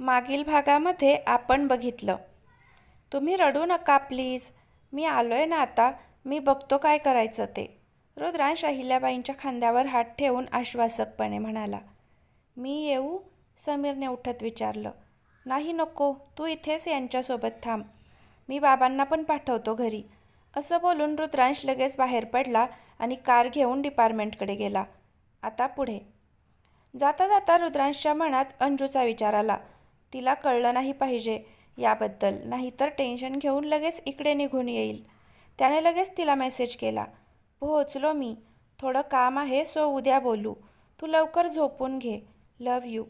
मागील भागामध्ये आपण बघितलं. तुम्ही रडू नका प्लीज. मी आलो आहे ना आता. मी बघतो काय करायचं ते. रुद्रांश अहिल्याबाईंच्या खांद्यावर हात ठेवून आश्वासकपणे म्हणाला मी येऊ समीरने उठत विचारलं नाही नको. तू इथेच यांच्यासोबत थांब. मी बाबांना पण पाठवतो घरी. असं बोलून रुद्रांश लगेच बाहेर पडला आणि कार घेऊन डिपार्टमेंटकडे गेला. आता पुढे. जाता जाता रुद्रांशच्या मनात अंजूचा विचार आला. तिला कळलं नाही पाहिजे याबद्दल. नाहीतर टेन्शन घेऊन लगेच इकडे निघून येईल. त्याने लगेच तिला मेसेज केला. पोहोचलो मी. थोडं काम आहे सो उद्या बोलू. तू लवकर झोपून घे. Love you.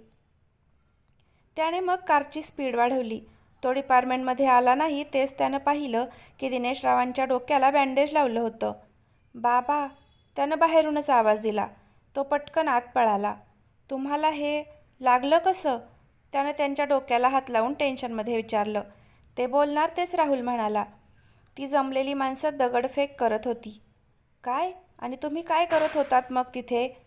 त्याने मग कारची स्पीड वाढवली. तो डिपार्टमेंटमध्ये आला नाही तेच त्यानं पाहिलं की दिनेश रावांच्या डोक्याला बँडेज लावलं होतं. बाबा त्यानं बाहेरूनच आवाज दिला. तो पटकन आत पळाला. तुम्हाला हे लागलं कसं? त्यानं त्यांच्या डोक्याला हात लावून टेन्शनमध्ये विचारलं. ते बोलणार तेच राहुल म्हणाला. ती जमलेली माणसं दगडफेक करत होती. काय? आणि तुम्ही काय करत होतात मग तिथे?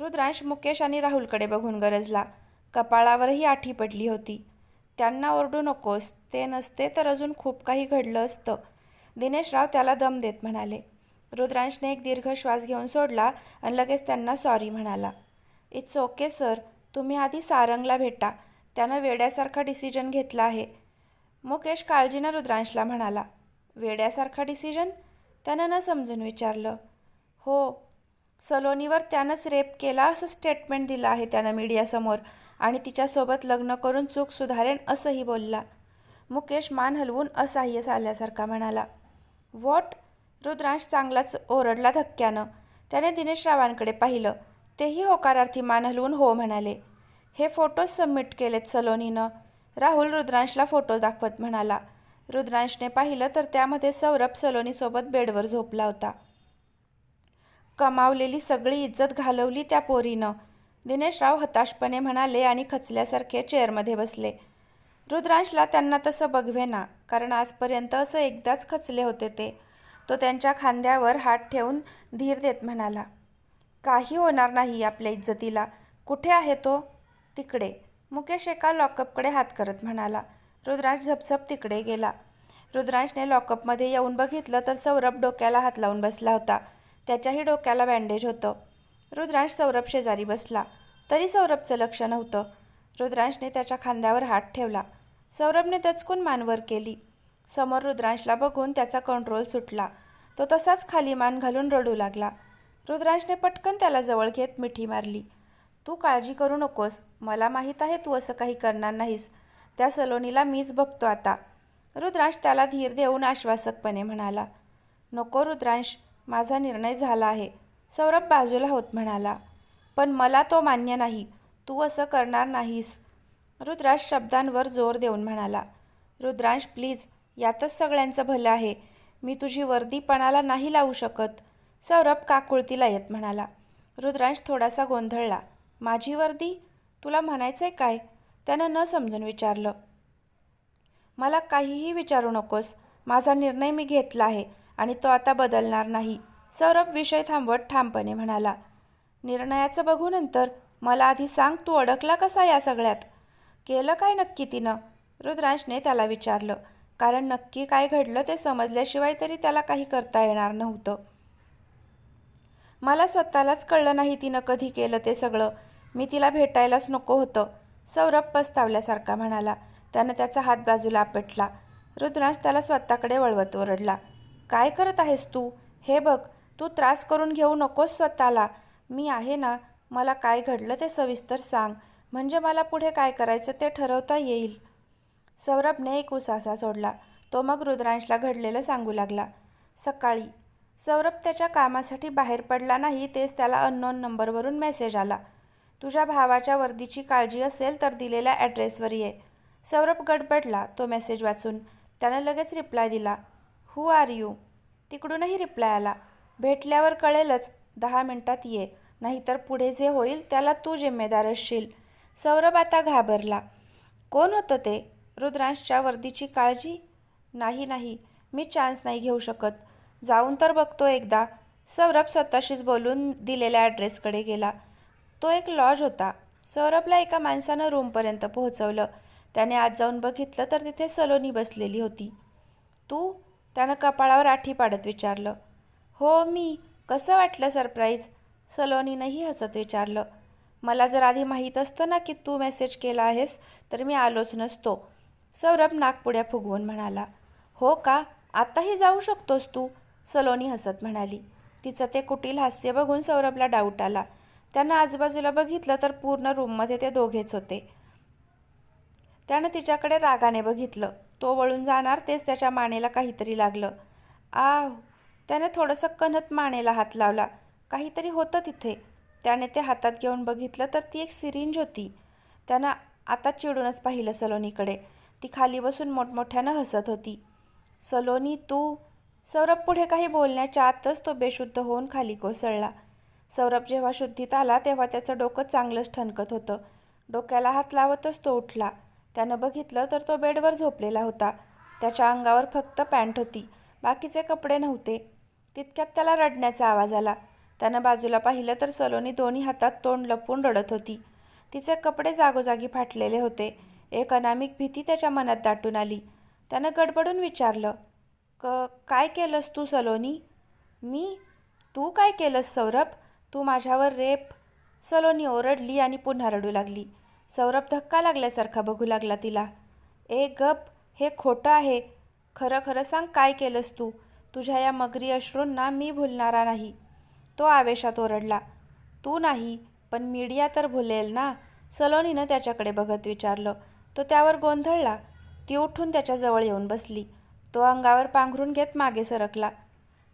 रुद्रांश मुकेश आणि राहुलकडे बघून गरजला. कपाळावरही आठी पडली होती. त्यांना ओरडू नकोस. ते नसते तर अजून खूप काही घडलं असतं. दिनेशराव त्याला दम देत म्हणाले. रुद्रांशने एक दीर्घ श्वास घेऊन सोडला आणि लगेच त्यांना सॉरी म्हणाला. इट्स ओके सर तुम्ही आधी सारंगला भेटा. त्यानं वेड्यासारखा डिसिजन घेतला आहे. मुकेश काळजीनं रुद्रांशला म्हणाला वेड्यासारखा डिसिजन त्यानं न समजून विचारलं हो सलोनीवर त्यानंच रेप केला असं स्टेटमेंट दिलं आहे त्यानं मीडियासमोर आणि तिच्यासोबत लग्न करून चूक सुधारेन असंही बोलला. मुकेश मान हलवून असहाय्य झाल्यासारखा म्हणाला वॉट? रुद्रांश चांगलाच ओरडला धक्क्यानं. त्याने दिनेश रावांकडे पाहिलं तेही होकारार्थी मान हलवून हो म्हणाले. हे फोटोज सबमिट केलेत सलोनीनं. राहुल रुद्रांशला फोटो दाखवत म्हणाला. रुद्रांशने पाहिलं तर त्यामध्ये सौरभ सलोनीसोबत बेडवर झोपला होता. कमावलेली सगळी इज्जत घालवली त्या पोरीनं. दिनेशराव हताशपणे म्हणाले आणि खचल्यासारखे चेअरमध्ये बसले. रुद्रांशला त्यांना तसं बघवे ना कारण आजपर्यंत असं एकदाच खचले होते ते. तो त्यांच्या खांद्यावर हात ठेवून धीर देत म्हणाला. काही होणार नाही आपल्या इज्जतीला. कुठे आहे तो? तिकडे. मुकेश एका लॉकअपकडे हात करत म्हणाला. रुद्रांश झपझप तिकडे गेला. रुद्रांशने लॉकअपमध्ये येऊन बघितलं तर सौरभ डोक्याला हात लावून बसला होता. त्याच्याही डोक्याला बँडेज होतं. रुद्रांश सौरभ शेजारी बसला. तरी सौरभचं लक्ष नव्हतं. रुद्रांशने त्याच्या खांद्यावर हात ठेवला. सौरभने दचकून मानवर केली. समोर रुद्रांशला बघून त्याचा कंट्रोल सुटला. तो तसाच खाली मान घालून रडू लागला. रुद्रांशने पटकन त्याला जवळ घेत मिठी मारली. तू काळजी करू नकोस. मला माहीत आहे तू असं काही करणार नाहीस. त्या सलोनीला मीच बघतो आता. रुद्रांश त्याला धीर देऊन आश्वासकपणे म्हणाला नको रुद्रांश माझा निर्णय झाला आहे. सौरभ बाजूला होत म्हणाला पण मला तो मान्य नाही. तू असं करणार नाहीस. रुद्रांश शब्दांवर जोर देऊन म्हणाला रुद्रांश प्लीज यातच सगळ्यांचं भलं आहे. मी तुझी वर्दीपणाला नाही लावू शकत. सौरभ काकुळतीला येत म्हणाला रुद्रांश थोडासा गोंधळला. माझी वर्दी? तुला म्हणायचंय काय? त्यानं न समजून विचारलं. मला काहीही विचारू नकोस. माझा निर्णय मी घेतला आहे आणि तो आता बदलणार नाही. सौरभ विषय थांबवत ठामपणे म्हणाला निर्णयाचं बघू नंतर. मला आधी सांग तू अडकला कसा या सगळ्यात? केलं काय नक्की तिनं? रुद्रांशने त्याला विचारलं कारण नक्की काय घडलं ते समजल्याशिवाय तरी त्याला काही करता येणार नव्हतं. मला स्वतःलाच कळलं नाही तिनं कधी केलं ते सगळं. मी तिला भेटायलाच नको होतं. सौरभ पस्तावल्यासारखा म्हणाला. त्यानं त्याचा हात बाजूला आपटला. रुद्रांश त्याला स्वतःकडे वळवत ओरडला. काय करत आहेस तू? हे बघ तू त्रास करून घेऊ नकोस स्वतःला. मी आहे ना मला काय घडलं ते सविस्तर सांग. म्हणजे मला पुढे काय करायचं ते ठरवता येईल. सौरभने एक उसासा सोडला. तो मग रुद्रांशला घडलेलं सांगू लागला. सकाळी सौरभ त्याच्या कामासाठी बाहेर पडला नाही तेच त्याला अननोन नंबरवरून मेसेज आला. तुझ्या भावाच्या वर्दीची काळजी असेल तर दिलेल्या ॲड्रेसवर ये. सौरभ गडबडला तो मेसेज वाचून. त्यानं लगेच रिप्लाय दिला. हू आर यू तिकडूनही रिप्लाय आला. भेटल्यावर कळेलच. दहा मिनटात ये. नाहीतर पुढे जे होईल त्याला तू जिम्मेदार असशील. सौरभ आता घाबरला. कोण होतं ते? रुद्रांशच्या वर्दीची काळजी? नाही नाही. मी चान्स नाही घेऊ शकत. जाऊन तर बघतो एकदा. सौरभ स्वतःशीच बोलून दिलेल्या ॲड्रेसकडे गेला. तो एक लॉज होता. सौरभला एका माणसानं रूमपर्यंत पोहोचवलं. त्याने आज जाऊन बघितलं तर तिथे सलोनी बसलेली होती. तू? त्यानं कपाळावर आठी पाडत विचारलं. हो मी. कसं वाटलं सरप्राईज सलोनीनंही हसत विचारलं. मला जर आधी माहीत असतं ना की तू मेसेज केला आहेस तर मी आलोच नसतो. सौरभ नागपुड्या फुगवून म्हणाला. हो का? आत्ताही जाऊ शकतोस तू? सलोनी हसत म्हणाली. तिचं ते कुटील हास्य बघून सौरभला डाऊट आला. त्यानं आजूबाजूला बघितलं तर पूर्ण रूममध्ये ते दोघेच होते. त्यानं तिच्याकडे रागाने बघितलं. तो वळून जाणार तेच त्याच्या मानेला काहीतरी लागलं. आह त्याने थोडंसं कणत मानेला हात लावला. काहीतरी होतं तिथे. त्याने ते हातात घेऊन बघितलं तर ती एक सिरिंज होती. त्यानं आता चिडूनच पाहिलं सलोनीकडे. ती खाली बसून मोठमोठ्यानं हसत होती. सलोनी तू सौरभ पुढे काही बोलण्याच्या आतच तो बेशुद्ध होऊन खाली कोसळला. सौरभ जेव्हा शुद्धीत आला तेव्हा त्याचं डोकं चांगलंच ठणकत होतं. डोक्याला हात लावतच तो उठला. त्यानं बघितलं तर तो बेडवर झोपलेला होता. त्याच्या अंगावर फक्त पॅन्ट होती. बाकीचे कपडे नव्हते. तितक्यात त्याला रडण्याचा आवाज आला. त्यानं बाजूला पाहिलं तर सलोनी दोन्ही हातात तोंड लपून रडत होती. तिचे कपडे जागोजागी फाटलेले होते. एक अनामिक भीती त्याच्या मनात दाटून आली. त्यानं गडबडून विचारलं क काय केलंस तू सलोनी? मी? तू काय केलंस सौरभ? तू माझ्यावर रेप? सलोनी ओरडली आणि पुन्हा रडू लागली. सौरभ धक्का लागल्यासारखा बघू लागला तिला. ए गप हे खोटं आहे. खरं खरं सांग काय केलंस तू? तुझ्या या मगरी अश्रूंना मी भुलणारा नाही. तो आवेशात ओरडला. तू नाही पण मीडिया तर भुलेल ना? सलोनीनं त्याच्याकडे बघत विचारलं. तो त्यावर गोंधळला. ती उठून त्याच्याजवळ येऊन बसली. तो अंगावर पांघरून घेत मागे सरकला.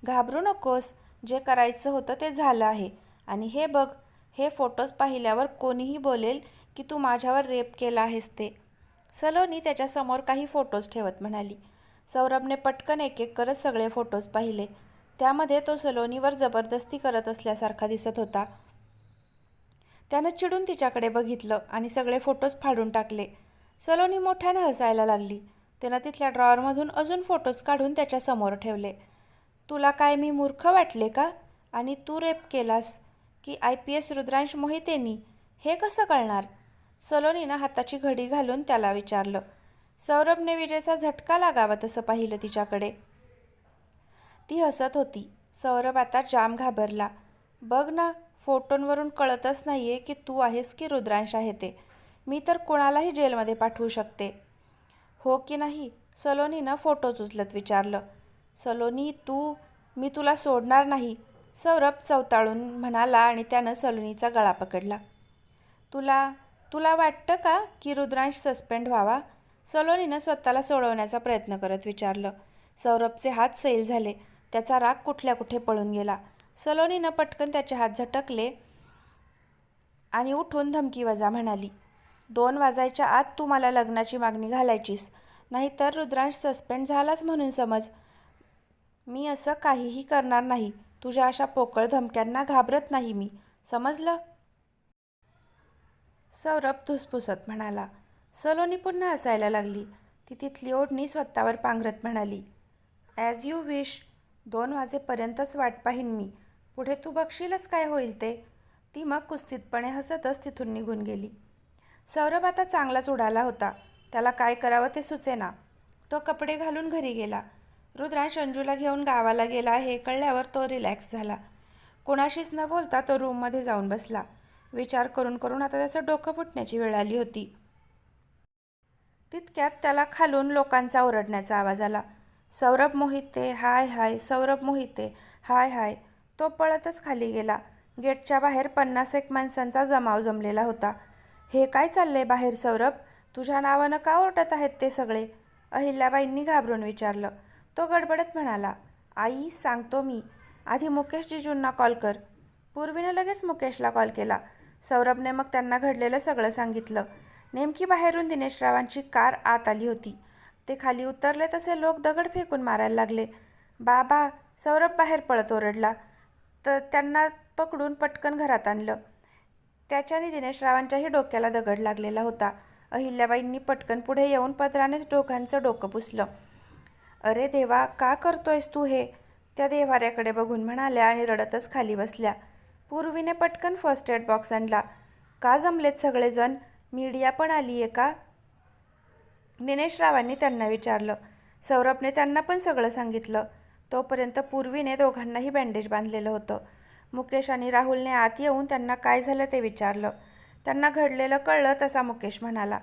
घाबरू नकोस जे करायचं होतं ते झालं आहे. आणि हे बघ हे फोटोज पाहिल्यावर कोणीही बोलेल की तू माझ्यावर रेप केला आहेस ते. सलोनी त्याच्यासमोर काही फोटोज ठेवत म्हणाली. सौरभने पटकन एक एक करत सगळे फोटोज पाहिले. त्यामध्ये तो सलोनीवर जबरदस्ती करत असल्यासारखा दिसत होता. त्यानं चिडून तिच्याकडे बघितलं आणि सगळे फोटोज फाडून टाकले. सलोनी मोठ्यानं हसायला लागली. त्यानं तिथल्या ड्रॉवरमधून अजून फोटोज काढून त्याच्यासमोर ठेवले. तुला काय मी मूर्ख वाटले का? आणि तू रेप केलास की आय पी एस रुद्रांश मोहितेनी? हे कसं कळणार? सलोनीनं हाताची घडी घालून त्याला विचारलं. सौरभने विजेचा झटका लागावा तसं पाहिलं तिच्याकडे. ती हसत होती. सौरभ आता जाम घाबरला. बघ ना फोटोंवरून कळतच नाही आहे की तू आहेस की रुद्रांश आहे ते. मी तर कोणालाही जेलमध्ये पाठवू शकते. हो की नाही? सलोनीनं फोटोच उचलत विचारलं. सलोनी तू मी तुला सोडणार नाही. सौरभ चवताळून म्हणाला आणि त्यानं सलोनीचा गळा पकडला. तुला तुला वाटतं का की रुद्रांश सस्पेंड व्हावा? सलोनीनं स्वतःला सोडवण्याचा प्रयत्न करत विचारलं. सौरभचे हात सैल झाले. त्याचा राग कुठल्या कुठे पळून गेला. सलोनीनं पटकन त्याचे हात झटकले आणि उठून धमकी वजा म्हणाली. दोन वाजायच्या आत तू मला लग्नाची मागणी घालायचीस. नाहीतर रुद्रांश सस्पेंड झालाच म्हणून समज. मी असं काहीही करणार नाही. तुझ्या अशा पोकळ धमक्यांना घाबरत नाही मी. समजलं? सौरभ धुसफुसत म्हणाला. सलोनी पुन्हा असायला लागली. ती तिथली ओढणी स्वतःवर पांघरत म्हणाली. ॲज यू विश दोन वाजेपर्यंतच वाट पाहीन मी. पुढे तू बघशीलच काय होईल ते. ती मग कुस्तीतपणे हसतच तिथून निघून गेली. सौरभ आता चांगलाच उडाला होता. त्याला काय करावं ते सुचेना. तो कपडे घालून घरी गेला. रुद्रांश अंजूला घेऊन गावाला गेला हे कळल्यावर तो रिलॅक्स झाला. कोणाशीच न बोलता तो रूममध्ये जाऊन बसला. विचार करून करून आता त्याचं डोकं फुटण्याची वेळ आली होती. तितक्यात त्याला खालून लोकांचा ओरडण्याचा आवाज आला. सौरभ मोहिते हाय हाय सौरभ मोहिते हाय हाय. तो पळतच खाली गेला. गेटच्या बाहेर पन्नास एक माणसांचा जमाव जमलेला होता. हे काय चाललंय बाहेर सौरभ? तुझ्या नावानं का ओरडत आहेत ते सगळे? अहिल्याबाईंनी घाबरून विचारलं. तो गडबडत म्हणाला आई सांगतो मी. आधी मुकेश जिजूंना कॉल कर. पूर्वीनं लगेच मुकेशला कॉल केला. सौरभने मग त्यांना घडलेलं सगळं सांगितलं. नेमकी बाहेरून दिनेशरावांची कार आत आली होती. ते खाली उतरले तसे लोक दगड फेकून मारायला लागले. बाबा सौरभ बाहेर पळत ओरडला. तर त्यांना पकडून पटकन घरात आणलं. त्याच्याने दिनेशरावांच्याही डोक्याला दगड लागलेला होता. अहिल्याबाईंनी पटकन पुढे येऊन पदरानेच दोघांचं डोकं पुसलं. अरे देवा का करतोयस तू हे? त्या देवाऱ्याकडे बघून म्हणाल्या आणि रडतच खाली बसल्या. पूर्वीने पटकन फर्स्ट एड बॉक्स आणला. का जमलेत सगळेजण? मीडिया पण आली आहे का? दिनेशरावांनी त्यांना विचारलं. सौरभने त्यांना पण सगळं सांगितलं. तोपर्यंत पूर्वीने दोघांनाही बँडेज बांधलेलं होतं. मुकेश आणि राहुलने आत येऊन त्यांना काय झालं ते विचारलं. त्यांना घडलेलं कळलं तसा मुकेश म्हणाला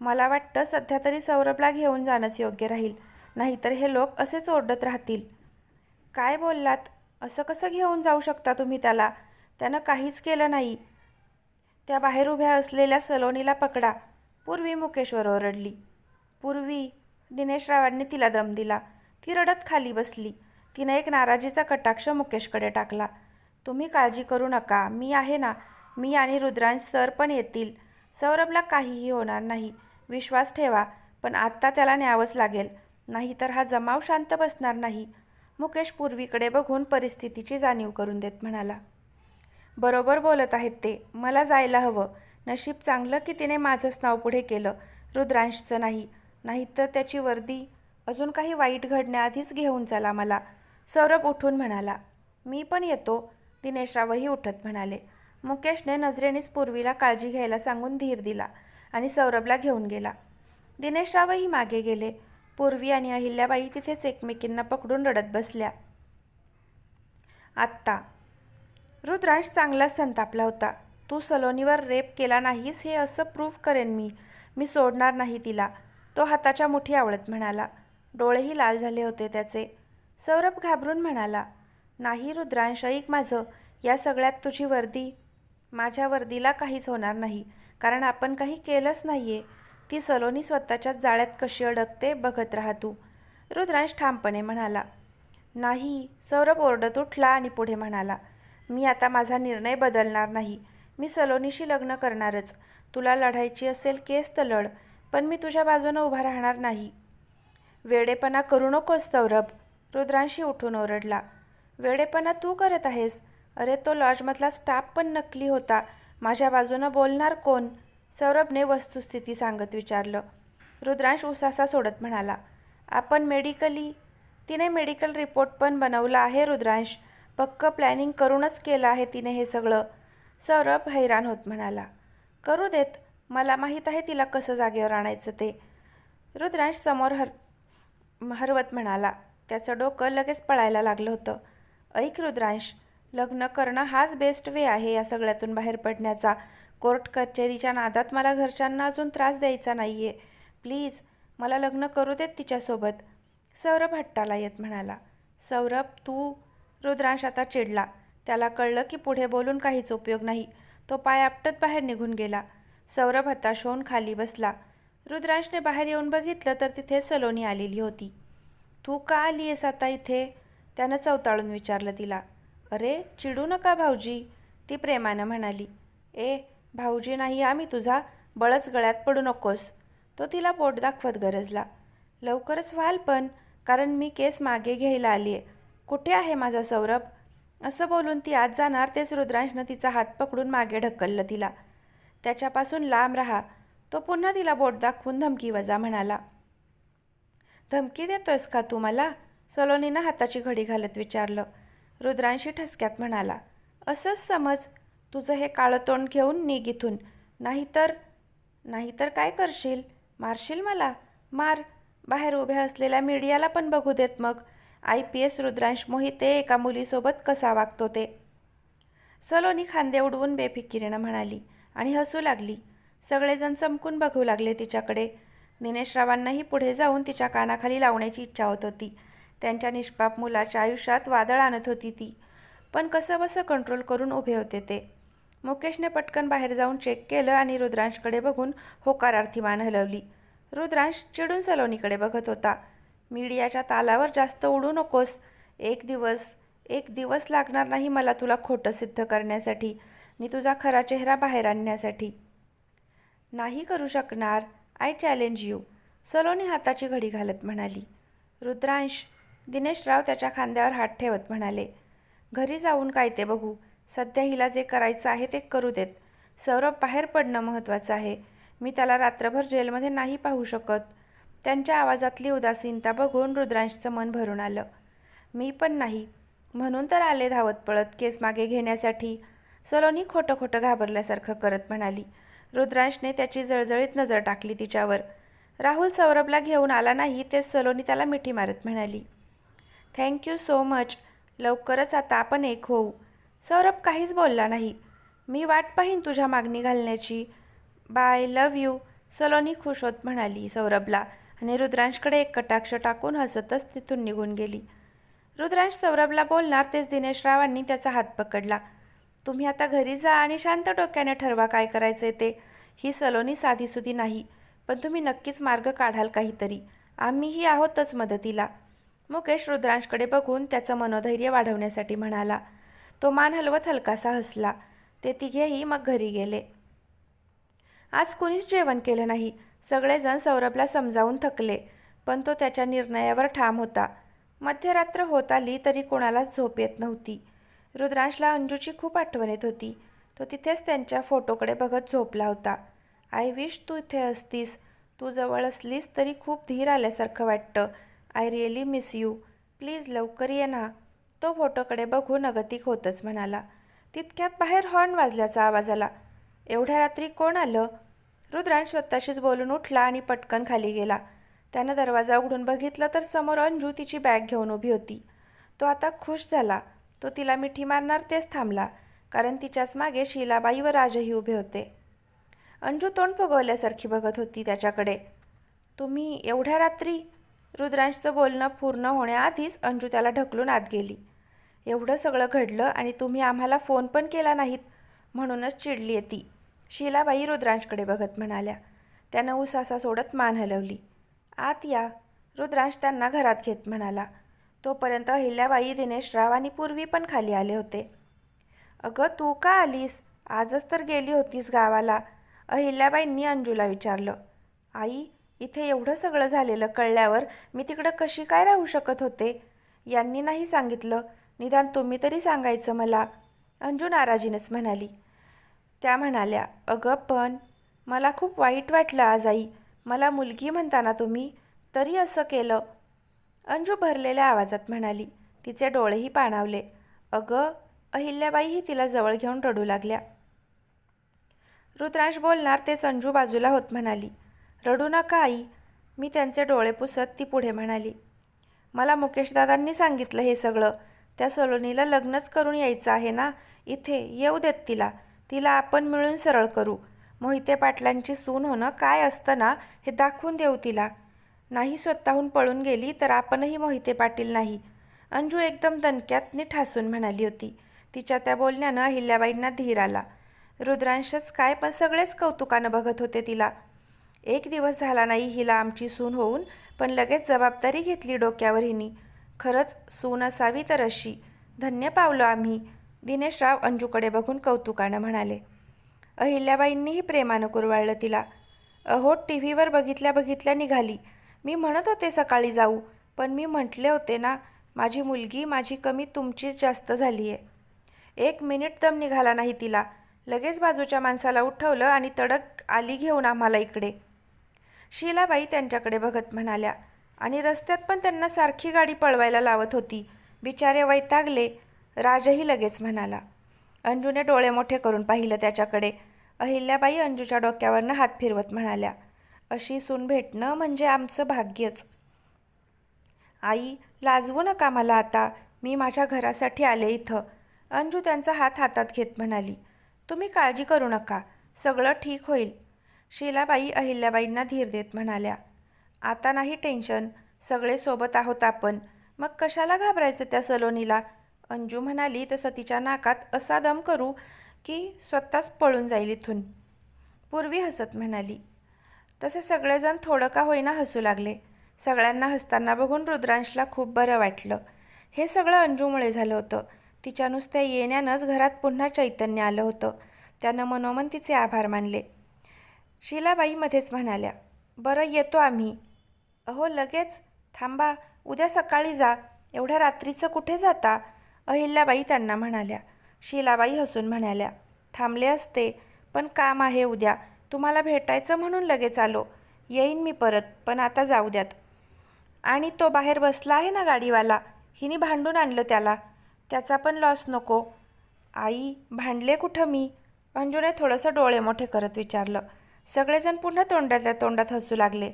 मला वाटतं सध्या तरी सौरभला घेऊन जाणंच योग्य राहील नाहीतर हे लोक असेच ओरडत राहतील. काय बोललात? असं कसं घेऊन जाऊ शकता तुम्ही त्याला? त्यानं काहीच केलं नाही. त्या बाहेर उभ्या असलेल्या सलोनीला पकडा. पूर्वी मुकेशवर ओरडली. पूर्वी दिनेश रावांनी तिला दम दिला. ती रडत खाली बसली. तिनं एक नाराजीचा कटाक्ष मुकेशकडे टाकला. तुम्ही काळजी करू नका. मी आहे ना मी आणि रुद्रांश सर पण येतील. सौरभला काहीही होणार नाही. विश्वास ठेवा पण आत्ता त्याला न्यावंच लागेल. नाहीतर हा जमाव शांत बसणार नाही. मुकेश पूर्वीकडे बघून परिस्थितीची जाणीव करून देत म्हणाला. बरोबर बोलत आहेत ते. मला जायला हवं. नशीब चांगलं की तिने माझंच नाव पुढे केलं. रुद्रांशचं नाही. नाहीतर त्याची वर्दी. अजून काही वाईट घडण्याआधीच घेऊन चला मला. सौरभ उठून म्हणाला मी पण येतो. दिनेशरावही उठत म्हणाले. मुकेशने नजरेनेच पूर्वीला काळजी घ्यायला सांगून धीर दिला आणि सौरभला घेऊन गेला. दिनेशरावही मागे गेले. पूर्वी आणि अहिल्याबाई तिथेच एकमेकींना पकडून रडत बसल्या. आत्ता. रुद्रांश चांगलाच संतापला होता. तू सलोनीवर रेप केला नाहीस हे असं प्रूव्ह करेन मी. मी सोडणार नाही तिला. तो हाताच्या मुठी आवळत म्हणाला. डोळेही लाल झाले होते त्याचे. सौरभ घाबरून म्हणाला नाही रुद्रांश ऐक माझं. या सगळ्यात तुझी वर्दी. माझ्या वर्दीला काहीच होणार नाही कारण आपण काही केलंच नाही आहे ती सलोनी स्वतःच्याच जाळ्यात कशी अडकते बघत राहा तू. रुद्रांश ठामपणे म्हणाला नाही सौरभ ओरडत उठला आणि पुढे म्हणाला मी आता माझा निर्णय बदलणार नाही. मी सलोनीशी लग्न करणारच. तुला लढायची असेल केस तर लढ पण मी तुझ्या बाजूनं उभा राहणार नाही. वेडेपणा करू नकोस सौरभ. रुद्रांशी उठून ओरडला वेडेपणा तू करत आहेस? अरे तो लॉजमधला स्टाफ पण नकली होता. माझ्या बाजूनं बोलणार कोण? सौरभने वस्तुस्थिती सांगत विचारलं. रुद्रांश उसासा सोडत म्हणाला आपण मेडिकली तिने मेडिकल रिपोर्ट पण बनवला आहे रुद्रांश. पक्क प्लॅनिंग करूनच केलं आहे तिने हे सगळं. सौरभ हैराण होत म्हणाला करू देत. मला माहीत आहे तिला कसं जागेवर आणायचं ते. रुद्रांश समोर हर हरवत म्हणाला त्याचं डोकं लगेच पळायला लागलं होतं. ऐक रुद्रांश लग्न करणं हाच बेस्ट वे आहे या सगळ्यातून बाहेर पडण्याचा. कोर्ट कचेरीच्या नादात मला घरच्यांना अजून त्रास द्यायचा नाही आहे प्लीज मला लग्न करू देत तिच्यासोबत. सौरभ हट्टाला येत म्हणाला. सौरभ तू? रुद्रांश आता चिडला. त्याला कळलं की पुढे बोलून काहीच उपयोग नाही. तो पाय आपटत बाहेर निघून गेला. सौरभ हताश होऊन खाली बसला. रुद्रांशने बाहेर येऊन बघितलं तर तिथे सलोनी आलेली होती. तू का आली आहेस आता इथे? त्यानं चवताळून विचारलं तिला अरे चिडू नका भाऊजी ती प्रेमानं म्हणाली. ए भाऊजी नाही आम्ही तुझा बळच गळ्यात पडू नकोस. तो तिला बोट दाखवत गरजला. लवकरच व्हाल पण कारण मी केस मागे घ्यायला आली आहे कुठे आहे माझा सौरभ? असं बोलून ती आज जाणार तेच रुद्रांशनं तिचा हात पकडून मागे ढकललं तिला. त्याच्यापासून लांब राहा. तो पुन्हा तिला बोट दाखवून धमकी वजा म्हणाला. धमकी देतोयस का तू मला? सलोनीनं हाताची घडी घालत विचारलं. रुद्रांशी ठसक्यात म्हणाला असंच समज तुझं हे काळं तोंड घेऊन निघ इथून. नाहीतर नाहीतर काय करशील? मारशील मला? मार. बाहेर उभ्या असलेल्या मीडियाला पण बघू देत मग. I P S Rudransh Mohite एका मुलीसोबत कसा वागतो ते? सलोनी खांदे उडवून बेफिकिरीनं म्हणाली आणि हसू लागली. सगळेजण चमकून बघू लागले तिच्याकडे. दिनेशरावांनाही पुढे जाऊन तिच्या कानाखाली लावण्याची इच्छा होत होती. त्यांच्या निष्पाप मुलाच्या आयुष्यात वादळ आणत होती ती. पण कसं बसं कंट्रोल करून उभे होते ते. मुकेशने पटकन बाहेर जाऊन चेक केलं आणि रुद्रांशकडे बघून होकारार्थी मान हलवली. रुद्रांश चिडून सलोनीकडे बघत होता. मीडियाच्या तालावर जास्त उडू नकोस. एक दिवस एक दिवस लागणार नाही मला तुला खोटं सिद्ध करण्यासाठी. मी तुझा खरा चेहरा बाहेर आणण्यासाठी. नाही करू शकणार. आय चॅलेंज यू सलोनी हाताची घडी घालत म्हणाली. रुद्रांश दिनेशराव त्याच्या खांद्यावर हात ठेवत म्हणाले घरी जाऊन काय ते बघू? सध्या हिला जे करायचं आहे ते करू देत. सौरभ बाहेर पडणं महत्त्वाचं आहे. मी त्याला रात्रभर जेलमध्ये नाही पाहू शकत. त्यांच्या आवाजातली उदासीनता बघून रुद्रांशचं मन भरून आलं. मी पण नाही. म्हणून तर आले धावत पळत केस मागे घेण्यासाठी. सलोनी खोटं खोटं घाबरल्यासारखं करत म्हणाली. रुद्रांशने त्याची जळजळीत नजर टाकली तिच्यावर. राहुल सौरभला घेऊन आला नाही ते सलोनी त्याला मिठी मारत म्हणाली. थँक्यू सो मच लवकरच आता आपण एक होऊ. सौरभ काहीच बोलला नाही. मी वाट पाहीन तुझ्या मागणी घालण्याची. बाय लव यू सलोनी खुश होत म्हणाली सौरभला आणि रुद्रांशकडे एक कटाक्ष टाकून हसतच तिथून निघून गेली. रुद्रांश सौरभला बोलणार तेच दिनेश रावांनी त्याचा हात पकडला. तुम्ही आता घरी जा आणि शांत डोक्याने ठरवा काय करायचे ते. ही सलोनी साधीसुधी नाही पण तुम्ही नक्कीच मार्ग काढाल काहीतरी. आम्हीही आहोतच मदतीला. मुकेश रुद्रांशकडे बघून त्याचं मनोधैर्य वाढवण्यासाठी म्हणाला तो मान हलवत हलकासा हसला. ते तिघेही मग घरी गेले. आज कुणीच जेवण केलं नाही. सगळेजण सौरभला समजावून थकले पण तो त्याच्या निर्णयावर ठाम होता. मध्यरात्र होत आली तरी कोणालाच झोप येत नव्हती. रुद्रांशला अंजूची खूप आठवण येत होती. तो तिथेच त्यांच्या फोटोकडे बघत झोपला होता. आय विश तू इथे असतीस. तू जवळ असलीस तरी खूप धीर आल्यासारखं वाटतं. I really miss you please लवकर ये ना. तो फोटोकडे बघून अगतिक होतच म्हणाला. तितक्यात बाहेर हॉर्न वाजल्याचा आवाज आला. एवढ्या रात्री कोण आलं? रुद्रांश स्वतःशीच बोलून उठला आणि पटकन खाली गेला. त्यानं दरवाजा उघडून बघितलं तर समोर अंजू तिची बॅग घेऊन उभी होती. तो आता खुश झाला. तो तिला मिठी मारणार तेच थांबला कारण तिच्याच मागे शीलाबाई व राजही उभे होते. अंजू तोंड फुगवल्यासारखी बघत होती त्याच्याकडे. तुम्ही एवढ्या रात्री रुद्रांशचं बोलणं पूर्ण होण्याआधीच अंजू त्याला ढकलून आत गेली. एवढं सगळं घडलं आणि तुम्ही आम्हाला फोन पण केला नाहीत म्हणूनच चिडली आहे ती. शीलाबाई रुद्रांशकडे बघत म्हणाल्या. त्यानं उसासा सोडत मान हलवली. आत या. रुद्रांश त्यांना घरात घेत म्हणाला. तोपर्यंत अहिल्याबाई दिनेशराव आणि पूर्वी पण खाली आले होते. अगं तू का आलीस? आजच तर गेली होतीस गावाला. अहिल्याबाईंनी अंजूला विचारलं. आई इथे एवढं सगळं झालेलं कळल्यावर मी तिकडं कशी काय राहू शकत होते? यांनी नाही सांगितलं. निदान तुम्ही तरी सांगायचं मला. अंजू नाराजीनेच म्हणाली. त्या म्हणाल्या अगं पण मला खूप वाईट वाटलं आज आई मला मुलगी म्हणताना तुम्ही तरी असं केलं. अंजू भरलेल्या आवाजात म्हणाली. तिचे डोळेही पाणावले. अगं अहिल्याबाईही तिला जवळ घेऊन रडू लागल्या. रुद्रांश बोलणार तेच अंजू बाजूला होत म्हणाली. रडू नका आई. मी त्यांचे डोळे पुसत ती पुढे म्हणाली. मला मुकेशदादांनी सांगितलं हे सगळं. त्या सलोनीला लग्नच करून यायचं आहे ना? इथे येऊ देत तिला. तिला आपण मिळून सरळ करू. मोहिते पाटलांची सून होणं काय असतं ना हे दाखवून देऊ तिला. नाही स्वतःहून पळून गेली तर आपणही मोहिते पाटील नाही. अंजू एकदम दणक्यात ठासून म्हणाली होती. तिच्या त्या बोलण्यानं अहिल्याबाईंना धीर आला. रुद्रांशच काय पण सगळेच कौतुकानं बघत होते तिला. एक दिवस झाला नाही हिला आमची सून होऊन पण लगेच जबाबदारी घेतली डोक्यावर हिनी. खरंच सून असावी तर अशी. धन्य पावलो आम्ही. दिनेशराव अंजूकडे बघून कौतुकानं म्हणाले. अहिल्याबाईंनीही प्रेमानं कुरवाळलं तिला. अहो टी व्हीवर बघितल्या बघितल्या निघाली. मी म्हणत होते सकाळी जाऊ पण मी म्हटले होते ना माझी मुलगी माझी कमी तुमचीच जास्त झाली आहे एक मिनिट दम निघाला नाही तिला. लगेच बाजूच्या माणसाला उठवलं आणि तडक आली घेऊन आम्हाला इकडे. शीलाबाई त्यांच्याकडे बघत म्हणाल्या आणि रस्त्यात पण त्यांना सारखी गाडी पळवायला लावत होती. बिचारे वैतागले. राजही लगेच म्हणाला अंजूने डोळे मोठे करून पाहिलं त्याच्याकडे. अहिल्याबाई अंजूच्या डोक्यावरनं हात फिरवत म्हणाल्या अशी सून भेटणं म्हणजे आमचं भाग्यच. आई लाजवू नका मला आता. मी माझ्या घरासाठी आले इथं. अंजू त्यांचा हात हातात घेत म्हणाली तुम्ही काळजी करू नका. सगळं ठीक होईल. शीलाबाई अहिल्याबाईंना धीर देत म्हणाल्या आता नाही टेन्शन सगळे सोबत आहोत आपण. मग कशाला घाबरायचं त्या सलोनीला अंजू म्हणाली तसं तिच्या नाकात असा दम करू की स्वतःच पळून जाईल इथून पूर्वी हसत म्हणाली तसे सगळेजण थोडं का होईना हसू लागले. सगळ्यांना हसताना बघून रुद्रांशला खूप बरं वाटलं. हे सगळं अंजूमुळे झालं होतं. तिच्या नुसत्या येण्यानंच घरात पुन्हा चैतन्य आलं होतं. त्यानं मनोमन तिचे आभार मानले. शीलाबाई मध्येच म्हणाल्या बरं येतो आम्ही. अहो लगेच? थांबा उद्या सकाळी जा. एवढ्या रात्रीचं कुठे जाता? अहिल्याबाई त्यांना म्हणाल्या. शीलाबाई हसून म्हणाल्या थांबले असते पण काम आहे उद्या. तुम्हाला भेटायचं म्हणून लगेच आलो. येईन मी परत पण आता जाऊ द्यात. आणि तो बाहेर बसला आहे ना गाडीवाला? हिने भांडून आणलं त्याला. त्याचा पण लॉस नको. आई भांडले कुठं मी? अंजूने थोडंसं डोळे मोठे करत विचारलं. सगळेजण पुन्हा तोंडातल्या तोंडात हसू लागले.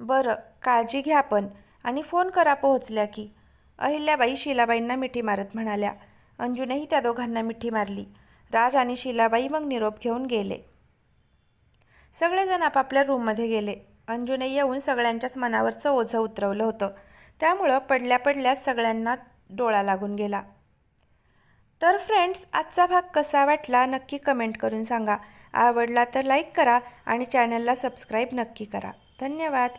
बरं काळजी घ्या पण. आणि फोन करा पोहोचल्या की. अहिल्याबाई शिलाबाईंना मिठी मारत म्हणाल्या. अंजूनेही त्या दोघांना मिठी मारली. राज आणि शिलाबाई मग निरोप घेऊन गेले. सगळेजण आपापल्या रूममध्ये गेले. अंजूने येऊन सगळ्यांच्याच मनावरचं ओझं उतरवलं होतं. त्यामुळं पडल्या पडल्यास सगळ्यांना डोळा लागून गेला. तर फ्रेंड्स आजचा भाग कसा वाटला नक्की कमेंट करून सांगा. आवडला तर लाईक करा आणि चॅनलला सबस्क्राईब नक्की करा. धन्यवाद.